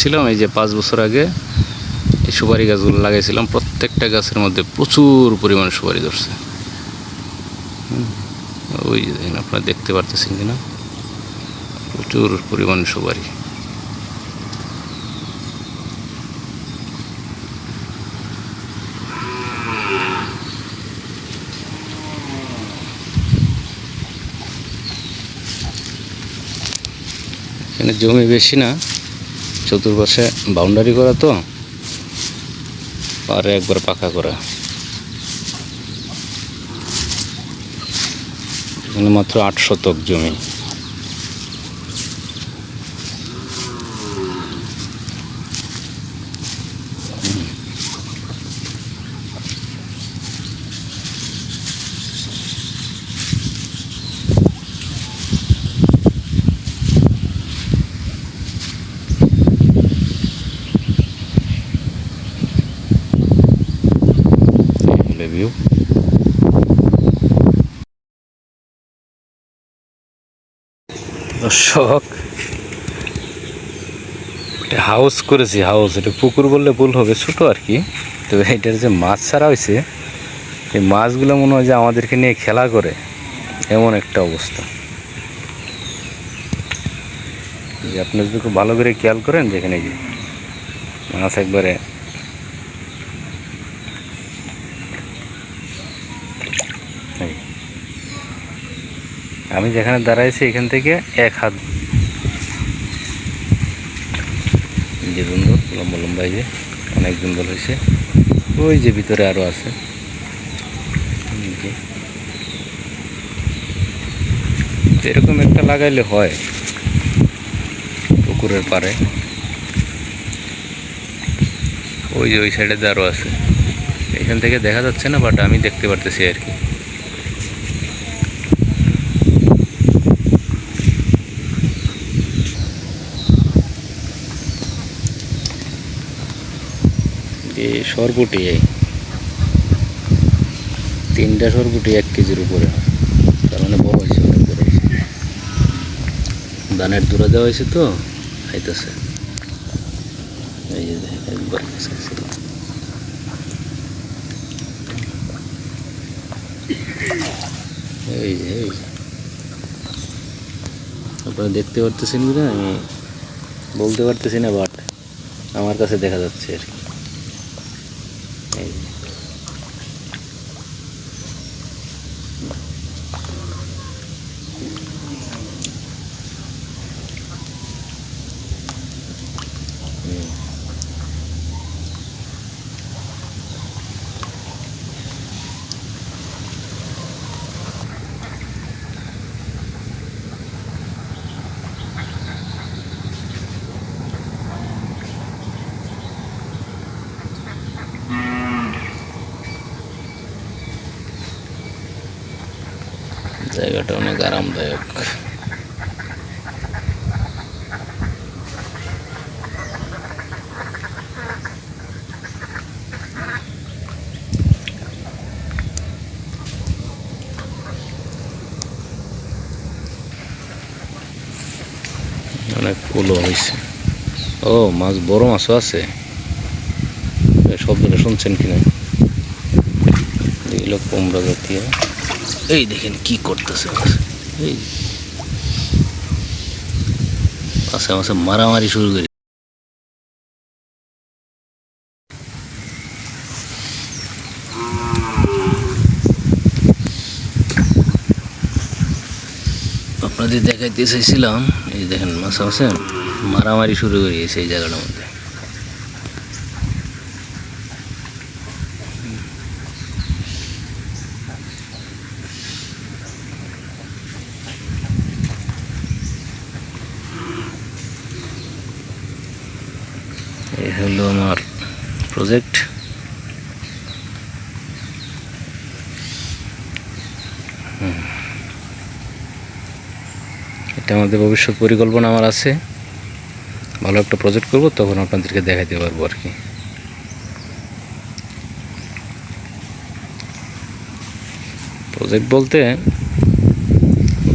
ছিলাম এই যে পাঁচ বছর আগে এই সুপারি গাছগুলো লাগাইছিলাম, প্রত্যেকটা গাছের মধ্যে প্রচুর পরিমাণে সুপারি ধরছে। ওই দেখেন, আপনারা দেখতে পারতেছেন কিনা? প্রচুর পরিমাণে সুপারি। এখানে জমি বেশি না। চতুর্পাশে বাউন্ডারি করা তো আর একবার পাকা করা। মাত্র আট শতক জমি। দর্শক। একটা হাউস করেছি হাউস এটা পুকুর বললে ভুল হবে, ছোট আর কি। তো এটার যে মাছ ছাড়া হয়েছে, এই মাছগুলো মনে হয় যে আমাদেরকে নিয়ে খেলা করে। এমন একটা অবস্থা। আপনি যদি খুব ভালো করে খেয়াল করেন যেখানে গিয়ে মাছ একবারে আমি যেখানে দাঁড়াইছি এখান থেকে এক হাত। যে সুন্দর লম্বা লম্বা যে অনেক সুন্দর হয়েছে ওই যে ভিতরে আরও আছে। এরকম একটা লাগাইলে হয় পুকুরের পাড়ে। ওই যে ওই সাইডে আরও আছে। এখান থেকে দেখা যাচ্ছে না বাট আমি দেখতে পারতেছি আর কি। যে সরপুটি এই তিনটা সরপুটি এক কেজির উপরে তার মানে বড় হয়েছে অনেক বড় হয়েছে। দূরে দেওয়া হয়েছে তো খাইতেছে এই আপনারা দেখতে পারতেছেন কিনা? আমি বলতে পারতেছি না বাট আমার কাছে দেখা যাচ্ছে আর কি। এই যে। হুম। জায়গাটা অনেক আরামদায়ক অনেক কুলো হয়েছে ও, মাছ, বড় মাছও আছে। শব্দটা শুনছেন কিনা এগুলো কুমড়া জাতীয়। এই দেখেন কি করতেছে মাছে মাছে মারামারি শুরু করে। আপনাদের দেখাইতে চাইছিলাম এই দেখেন মাসে মাসে মারামারি শুরু করে এই জায়গাটার মধ্যে এই হলো আমার প্রজেক্ট এটা আমাদের ভবিষ্যৎ পরিকল্পনা আমার আছে। ভালো একটা প্রজেক্ট করব, তখন আপনাদেরকে দেখাতে পারব আর কি। প্রজেক্ট বলতে,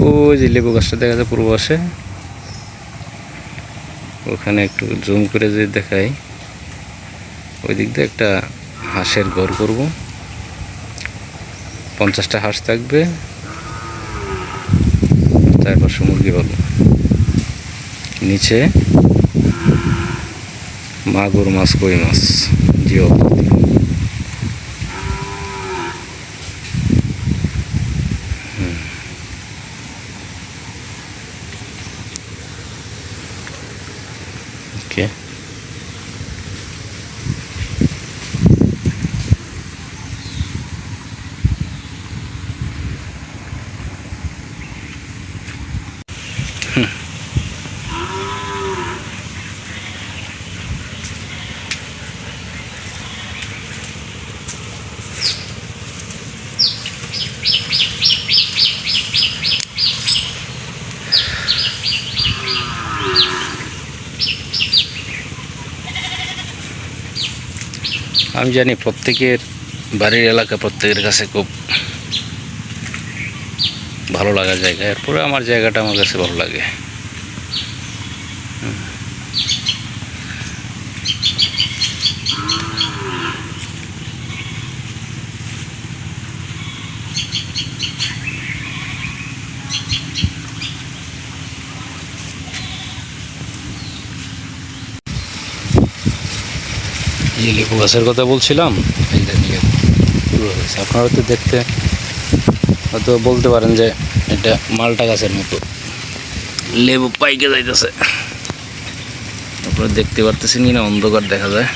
ওই যে লেবু গাছটা দেখা যায় পূর্ব পাশে। ওখানে একটু জুম করে যদি দেখাই। ওই দিক দিয়ে একটা হাঁসের ঘর করব। পঞ্চাশটা হাঁস থাকবে। তারপর মুরগি পাবো নিচে মাগুর মাছ, কই মাছ? জিও। আমি জানি প্রত্যেকের বাড়ির এলাকা প্রত্যেকের কাছে খুব ভালো লাগার জায়গা। এরপরে আমার জায়গাটা আমার কাছে ভালো লাগে। লেবু গাছের কথা বলছিলাম আপনারা তো দেখতে হয়তো বলতে পারেন যে এটা মালটা গাছের মতো। লেবু পাইকে যাইতেছে। আপনারা দেখতে পারতেছেন কিনা, অন্ধকার দেখা যায়।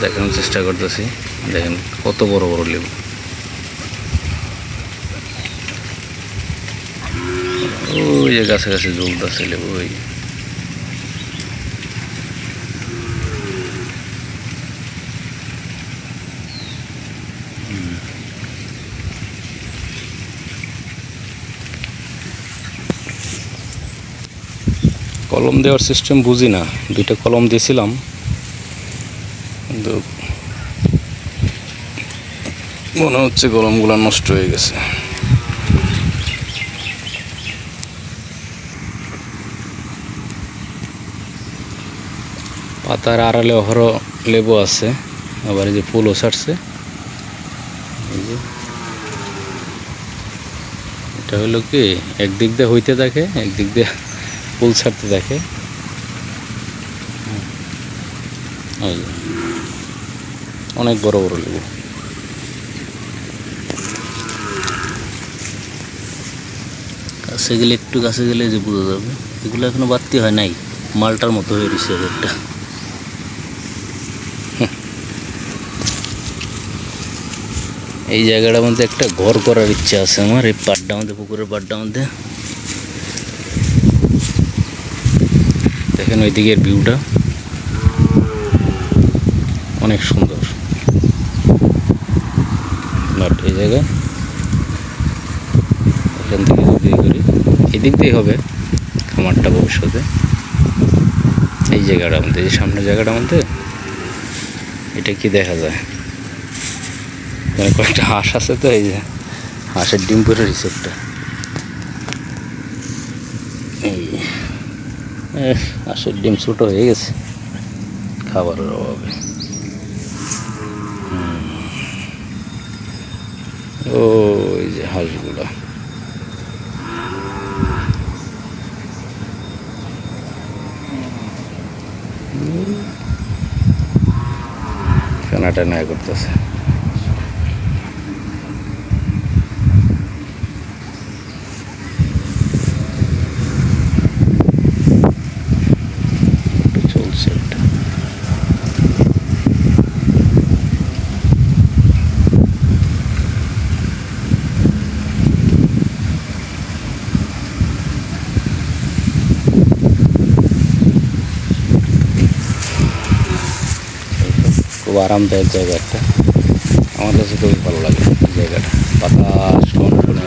দেখানোর চেষ্টা করতেছি। দেখেন কত বড় বড় লেবু। ওই যে গাছে গাছে জ্বলতেছে লেবু, ওই। কলম দেওয়ার সিস্টেম বুঝি না। দুইটা কলম দিয়েছিলাম। কিন্তু মনে হচ্ছে কলমগুলো নষ্ট হয়ে গেছে। পাতার আড়ালে অহর লেবু আছে, আবার এই যে ফুলও ছাড়ছে। এটা হলো কি, একদিক দিয়ে হইতে থাকে, একদিক দিয়ে ফুল ছাড়তে ওই অনেক বড় বড় লেবু। কাছে গেলে একটু কাছে গেলে যে বোঝা যাবে। এগুলো এখনও বাড়তি হয় নাই। মালটার মতো হয়ে রয়েছে একটা এই জায়গাটার মধ্যে একটা ঘর করার ইচ্ছা আছে আমার, এই পাড্ডা মধ্যে, পুকুরের পাড্ডা মধ্যে দেখেন ওই দিকের ভিউটা অনেক সুন্দর। বাট এই জায়গায়। এখান থেকে যদি করি এই দিক দিয়েই হবে খামারটা ভবিষ্যতে। এই জায়গাটা মধ্যে এই সামনের জায়গাটা মধ্যে এটা কি দেখা যায়? কয়েকটা হাঁস আছে তো, এই যে হাঁসের ডিম পরে রয়েছে একটা এই হাঁসের ডিম ছোটো হয়ে গেছে। খাবারের অভাবে। হুম। ওই যে হাঁসগুলো। ফেনা টেনা করতেছে একটু চলছে একটা খুব আরামদায়ক জায়গা একটা আমার কাছে খুবই ভালো লাগে জায়গাটা বাতাস। পিছন